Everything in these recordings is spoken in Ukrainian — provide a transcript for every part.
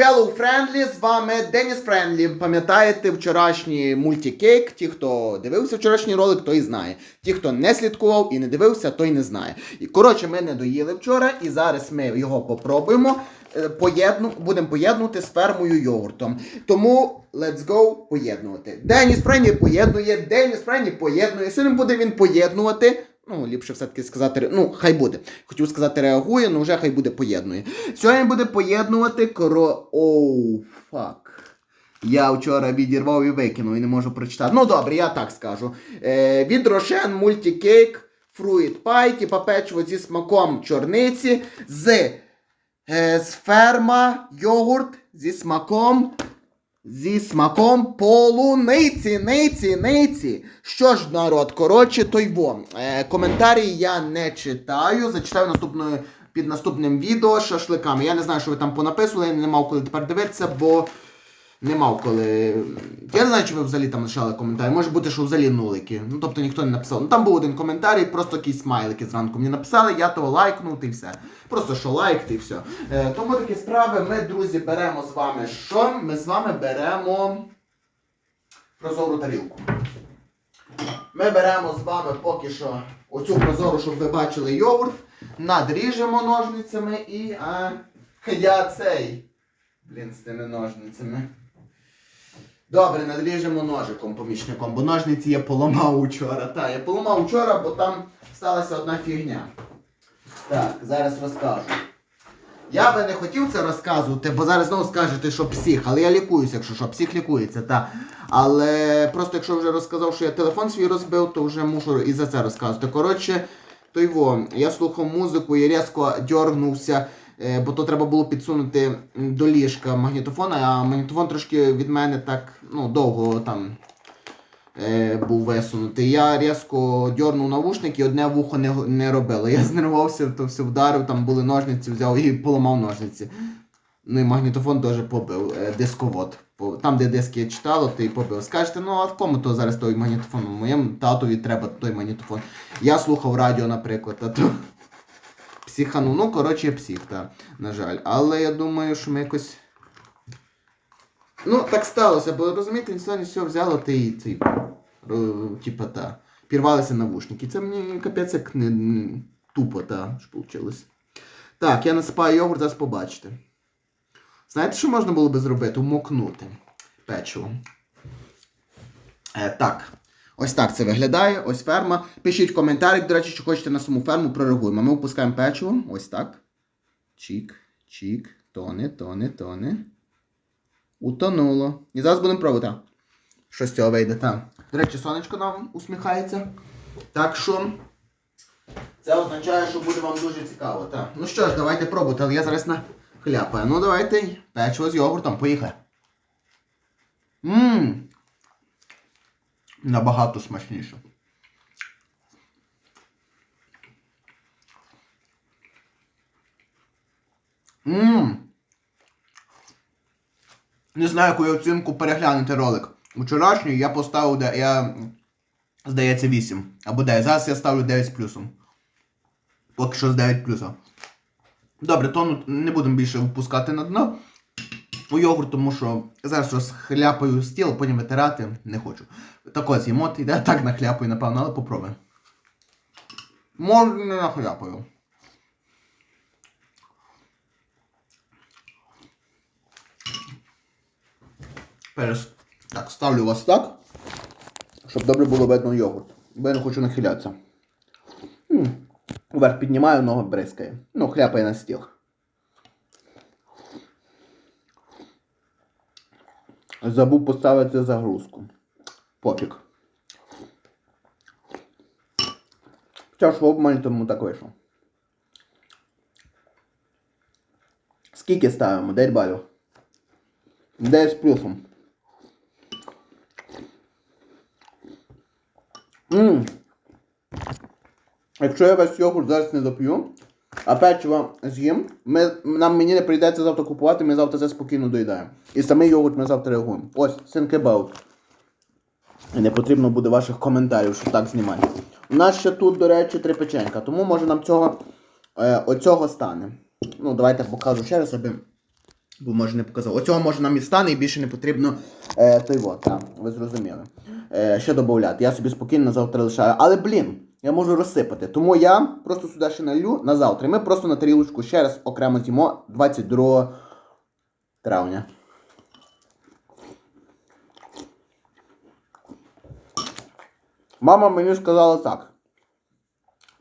Hello Friendly, з вами Деніс Френдлі. Пам'ятаєте вчорашній мультикейк? Ті, хто дивився вчорашній ролик, той знає. Ті, хто не слідкував і не дивився, той не знає. І коротше, ми не доїли вчора, і зараз ми його попробуємо. е, Поєдну, будемо поєднувати з фермою йогуртом. Тому let's go поєднувати. Деніс Френдлі поєднує, Деніс Френдлі поєднує. Сьогодні буде він поєднувати. Ну, ліпше все-таки сказати, ну, хай буде. Хотів сказати, реагує, але вже хай буде поєднує. Сьогодні буде поєднувати коро. Оу, фак. Я вчора відірвав і викинув і не можу прочитати. Ну добре, я так скажу. Е, від Рошен мультикейк, фруїт пай, типа печиво зі смаком чорниці, з, е, з ферма йогурт зі смаком. Зі смаком полуниці, ниці, ниці. Що ж, народ, коротше, той во. Е, коментарі я не читаю. Зачитаю наступною, під наступним відео шашликами. Я не знаю, що ви там понаписували, я не мав коли тепер дивитися, бо не мав коли. Я не знаю, чи ви взагалі там лишали коментарі. Може бути, що взагалі нулики. Ну тобто ніхто не написав. Ну там був один коментарій, просто якісь смайлики зранку мені написали, я того лайкнув, і все. Просто що лайк, і все. Е, тому такі справи. Ми, друзі, беремо з вами що? Ми з вами беремо прозору тарілку. Ми беремо з вами поки що оцю прозору, щоб ви бачили йогурт, надріжемо ножницями і. А, я цей. Блін, з тими ножницями. Добре, надріжемо ножиком помічником, бо ножниці я поламав учора. Так, я поламав учора, бо там сталася одна фігня. Так, зараз розкажу. Я би не хотів це розказувати, бо зараз знову скажете, що псих, але я лікуюся, якщо що, псих лікується, так. Але просто якщо вже розказав, що я телефон свій розбив, то вже мушу і за це розказувати. Коротше, то його, я слухав музику і різко дьоргнувся, бо то треба було підсунути до ліжка магнітофона, а магнітофон трошки від мене так ну, довго там е, був висунутий. Я різко дьорнув навушник і одне вухо не, не робило. Я знервувався, то все вдарив, там були ножниці, взяв і поламав ножниці. Ну і магнітофон теж побив, е, дисковод. Там, де диски читало, то і побив. Скажете, ну а в кому то зараз той магнітофон? Моєму татові треба той магнітофон. Я слухав радіо, наприклад, а то психану. Ну, коротше, я псих, так, на жаль. Але я думаю, що ми якось. Ну, так сталося, бо розумієте, сьогодні все взяло ти і цей. Типа та. Пірвалися навушники. Це мені капець як не тупо, та, що вийшло. Так, я насипаю йогурт, зараз побачите. Знаєте, що можна було би зробити? Умокнути печиво. Е, так. Ось так це виглядає. Ось ферма. Пишіть коментарі, до речі, що хочете на саму ферму, прореагуємо. Ми випускаємо печиво. Ось так. Чік, чік, тоне, тоне, тоне. Утонуло. І зараз будемо пробувати. Що з цього вийде, так. До речі, сонечко нам усміхається. Так що. Це означає, що буде вам дуже цікаво. Так. Ну що ж, давайте пробувати, але я зараз на хляпаю. Ну давайте печиво з йогуртом, поїхали. Ммм. Набагато смачніше. Ммм. Не знаю, яку оцінку переглянути ролик. Вчорашній я поставив, де я, здається, 8. Або 9. Зараз я ставлю 9 з плюсом. Поки що з 9 плюсом. Добре, то не будемо більше впускати на дно. У йогурт, тому що зараз розхляпаю стіл, потім витирати не хочу. Так ось їмо, я так нахляпаю, напевно, але попробуємо. Може не нахляпаю. Перес... Так, ставлю вас так, щоб добре було видно йогурт. Бо я не хочу нахилятися. Вверх піднімаю, нога бризкає. Ну, хляпає на стіл. Забув поставити загрузку. Пофіг. Хоча ж в обмані тому так вийшло. Скільки ставимо? 9 балів. 9 з плюсом. Ммм. Якщо я весь йогурт зараз не доп'ю, а печиво з'їм, ми, нам мені не прийдеться завтра купувати, ми завтра це спокійно доїдаємо. І самий йогурт ми завтра реагуємо. Ось, think about. І не потрібно буде ваших коментарів, щоб так знімати. У нас ще тут, до речі, три печенька, тому може нам цього е, оцього стане. Ну, давайте покажу ще раз, аби Бо може не показав. Оцього може нам і стане і більше не потрібно е, той вот, так, ви зрозуміли. Е, ще додати. Я собі спокійно завтра лишаю. Але блін, я можу розсипати. Тому я просто сюди ще налью на завтра. Ми просто на тарілочку ще раз окремо з'їмо 22 травня. Мама мені сказала так.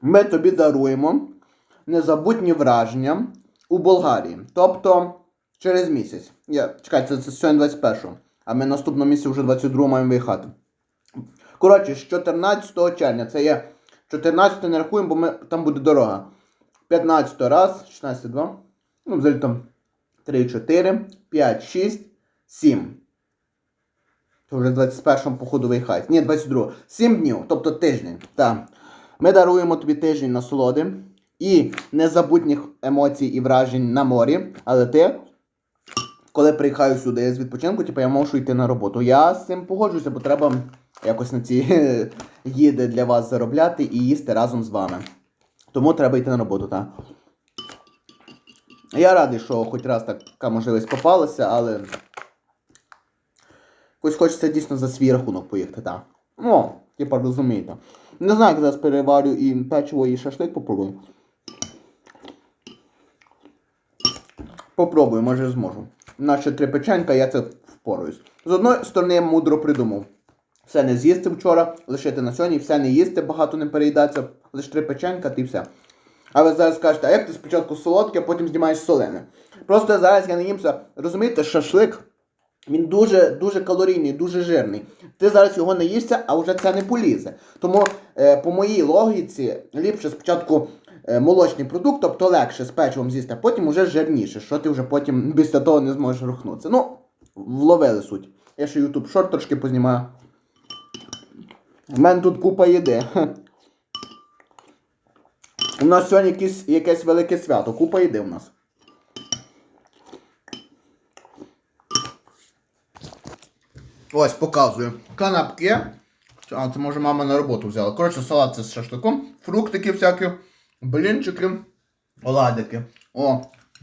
Ми тобі даруємо незабутні враження у Болгарії. Тобто через місяць. Я, чекайте, це, це сьогодні 21 а ми наступного місяця вже 22 маємо виїхати. Коротше, з 14 червня. Це є 14 не рахуємо, бо ми, там буде дорога. 15 раз, 16 2. Ну, взагалі там 3, 4, 5, 6, 7. То вже 21 походу виїхає. Ні, 22. 7 днів, тобто тиждень. Так. Ми даруємо тобі тиждень насолоди і незабутніх емоцій і вражень на морі. Але ти, коли приїхаю сюди з відпочинку, типу, я можу йти на роботу. Я з цим погоджуюся, бо треба якось на ці їди для вас заробляти і їсти разом з вами. Тому треба йти на роботу, так. Я радий, що хоч раз така можливість попалася, але. Якось хочеться дійсно за свій рахунок поїхати, так. Ну, типа розумієте. Не знаю, як зараз переварю і печиво, і шашлик попробую. Попробую, може зможу. Ще три печенька, я це впораюсь. З одної сторони, я мудро придумав. Все не з'їсти вчора, лишити на сьогодні, все не їсти, багато не переїдаться, лише три печенька, ти все. А ви зараз скажете, а як ти спочатку солодке, а потім знімаєш солене? Просто зараз я не їмся. Розумієте, шашлик. Він дуже дуже калорійний, дуже жирний. Ти зараз його не їшся, а вже це не полізе. Тому, е, по моїй логіці, ліпше спочатку е, молочний продукт, тобто легше з печивом з'їсти, а потім вже жирніше, що ти вже потім після того не зможеш рухнутися. Ну, вловили суть. Я ще YouTube шорт трошки познімаю. У мене тут купа їди. У нас сьогодні якесь, якесь велике свято, купа їди у нас. Ось, показую. Канапки. А, це може мама на роботу взяла. Коротше, салат це з шашликом, фруктики всякі, блінчики, оладики. О,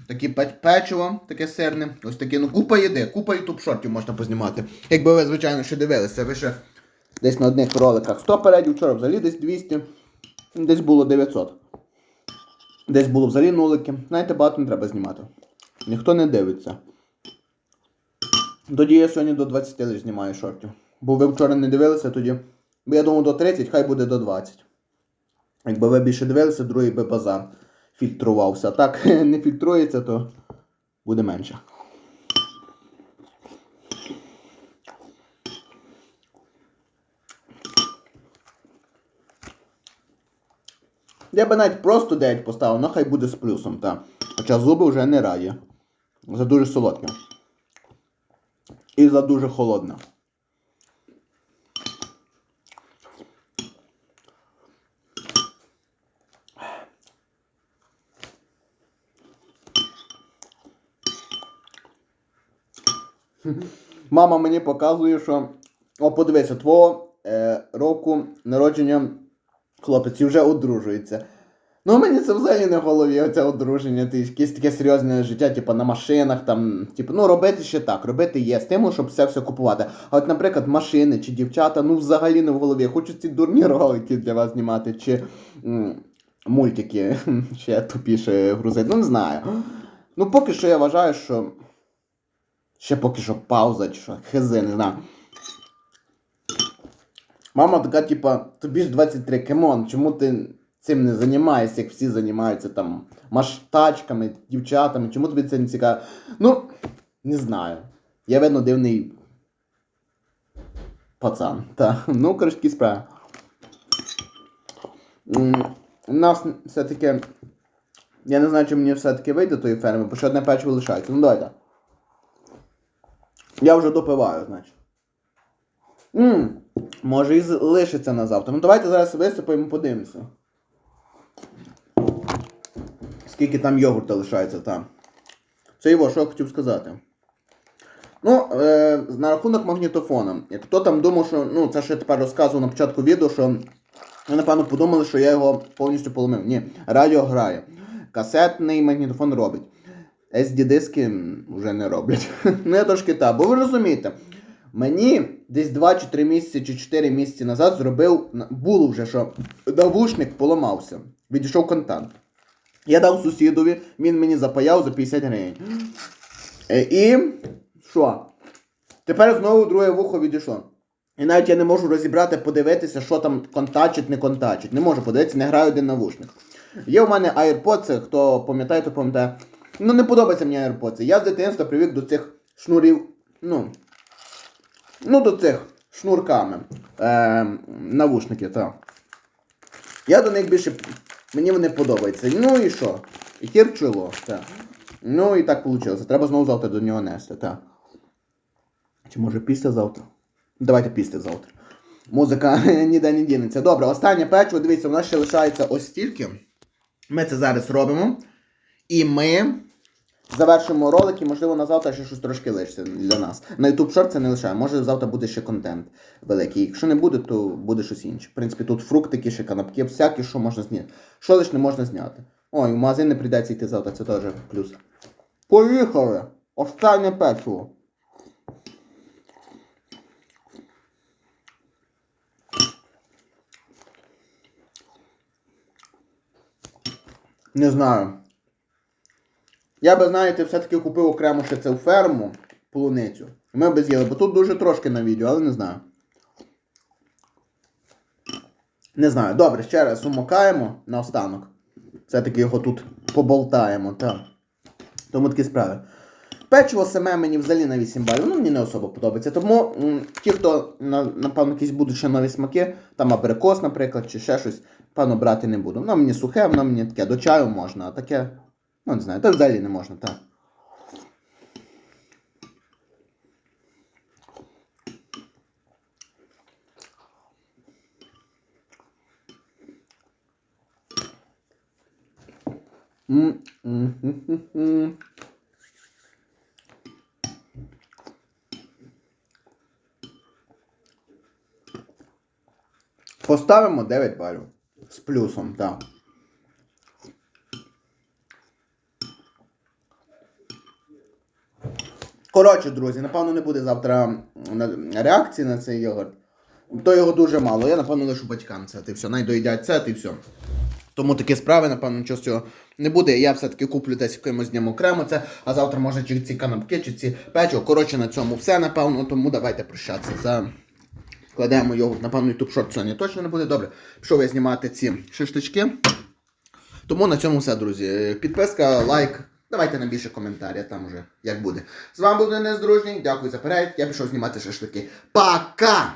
такі печиво, таке сирне. Ось такі, ну купа їди, купа ютуб шортів можна познімати. Якби ви, звичайно, ще дивилися, ви ще десь на одних роликах 100 передів, вчора взагалі десь 200, десь було 900. Десь було взагалі нулики. Знаєте, багато не треба знімати. Ніхто не дивиться. Тоді я сьогодні до 20 лише знімаю шортів. Бо ви вчора не дивилися тоді. Бо я думав до 30, хай буде до 20. Якби ви більше дивилися, другий би базар фільтрувався. Так не фільтрується, то буде менше. Я би навіть просто 9 поставив, але хай буде з плюсом, та. Хоча зуби вже не раді. За дуже солодке. І за дуже холодне. Мама мені показує, що. О, подивися, твого е, року народження хлопець і вже одружується. Ну, мені це взагалі не в голові, оце одруження, ти якесь таке серйозне життя, типу на машинах, там, типу, ну робити ще так, робити є стимул, щоб все все купувати. А от, наприклад, машини чи дівчата, ну взагалі не в голові. Я хочу ці дурні ролики для вас знімати, чи м, мультики ще тупіше грузити. Ну не знаю. Ну, поки що я вважаю, що. Ще поки що пауза, чи що, хизи, не знаю. Мама така, типа, тобі ж 23, кемон, чому ти цим не займаєшся, як всі займаються там маштачками, дівчатами, чому тобі це не цікаво? Ну, не знаю. Я видно дивний пацан. Та. Ну, коротше, справи. У нас все-таки. Я не знаю, чи мені все-таки вийде тої ферми, бо ще одне печиво лишається. Ну давайте. Я вже допиваю, значить. Ммм, може і з- лишиться на завтра. Ну давайте зараз висипаємо, подивимося. Скільки там йогурта лишається там. Це його, що я хотів сказати. Ну, е, на рахунок магнітофона. Хто там думав, що. Ну, це ще я тепер розказував на початку відео, що ви, напевно, подумали, що я його повністю поломив. Ні, радіо грає. Касетний магнітофон робить. SD-диски вже не роблять. ну я трошки так, бо ви розумієте, мені десь 2 чи 3 місяці чи 4 місяці назад зробив, було вже, що навушник поламався. Відійшов контакт. Я дав сусідові, він мені запаяв за 50 гривень. Е, І що? Тепер знову друге вухо відійшло. І навіть я не можу розібрати, подивитися, що там контачить, не контачить. Не можу подивитися, не граю один навушник. Є у мене AirPods, хто пам'ятає, то пам'ятає. Ну не подобається мені AirPods. Я з дитинства привик до цих шнурів. Ну. Ну, до цих шнурками. Е, навушники, так. Я до них більше. Мені вони подобаються. Ну і що? І хір чуло, так. Ну і так вийшло. Треба знову завтра до нього нести, так. Чи може післязавтра? Давайте післязавтра. Музика ніде не дінеться. Добре, останнє печиво, дивіться, у нас ще лишається ось стільки. Ми це зараз робимо. І ми завершимо ролик, і, можливо, на завтра ще щось трошки лишиться для нас. На YouTube Short це не лишає. Може завтра буде ще контент великий. Якщо не буде, то буде щось інше. В принципі, тут фруктики, ще канапки, всякі, що можна зняти. Що лише не можна зняти. Ой, в магазин не прийдеться йти завтра, це теж плюс. Поїхали! Останнє печиво. Не знаю. Я би, знаєте, все-таки купив окремо ще цю ферму, полуницю. Ми б з'їли, бо тут дуже трошки на відео, але не знаю. Не знаю. Добре, ще раз умокаємо на останок. Все-таки його тут поболтаємо, так. Тому такі справи. Печиво саме мені взагалі на 8 балів, ну мені не особо подобається. Тому м, ті, хто на, напевно якісь будуть ще нові смаки, там абрикос, наприклад, чи ще щось, певно, брати не буду. Воно мені сухе, воно мені таке, до чаю можна, а таке, ну не знаю, то взагалі не можна, так. Поставимо 9 балів. З плюсом, так. Коротше, друзі, напевно, не буде завтра реакції на цей йогурт. То його дуже мало. Я, напевно, лишу батькам це. Ти все, найдоїдять це, ти все. Тому такі справи, напевно, нічого з цього не буде. Я все-таки куплю десь якимось днем окремо це, а завтра може чи ці канапки, чи ці печиво. Коротше, на цьому все, напевно, тому давайте прощатися. За... Кладемо його, напевно, YouTube шорт сьогодні точно не буде. Добре. Пішов я знімати ці шашлички. Тому на цьому все, друзі. Підписка, лайк. Давайте нам більше коментарів, там уже як буде. З вами був Денис Дружній. Дякую за перегляд. Я пішов знімати шашлики. Пока!